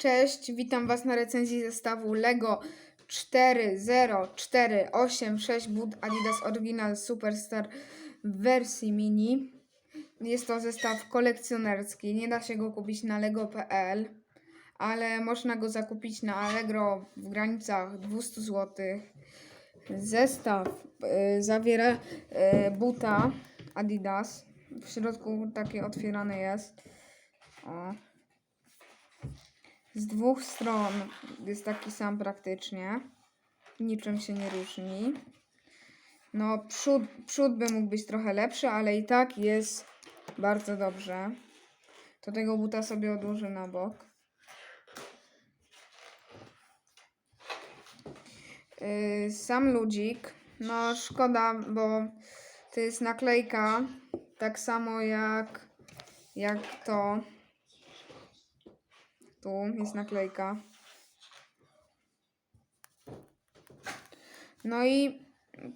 Cześć, witam Was na recenzji zestawu LEGO 40486 Boot Adidas Original Superstar w wersji mini. Jest to zestaw kolekcjonerski, nie da się go kupić na lego.pl, ale można go zakupić na Allegro w granicach 200 zł. Zestaw y, zawiera y, buta Adidas. W środku takie otwierane jest. O. Z dwóch stron jest taki sam praktycznie. Niczym się nie różni. No, przód, przód by mógł być trochę lepszy, ale i tak jest bardzo dobrze. To tego buta sobie odłożę na bok. Yy, sam ludzik. No, szkoda, bo to jest naklejka. Tak samo jak, jak to. Tu jest naklejka. No i,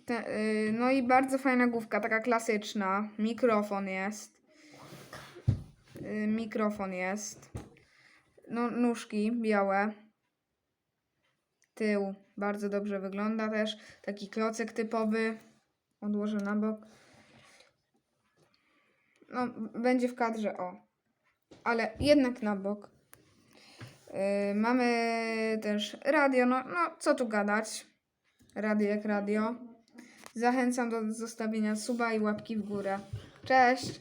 te, y, no i bardzo fajna główka, taka klasyczna. Mikrofon jest. Y, mikrofon jest. No, nóżki białe. Tył bardzo dobrze wygląda też. Taki klocek typowy. Odłożę na bok. No, będzie w kadrze, o. Ale jednak na bok. Yy, mamy też radio, no, no co tu gadać. Radio jak radio. Zachęcam do zostawienia suba i łapki w górę. Cześć!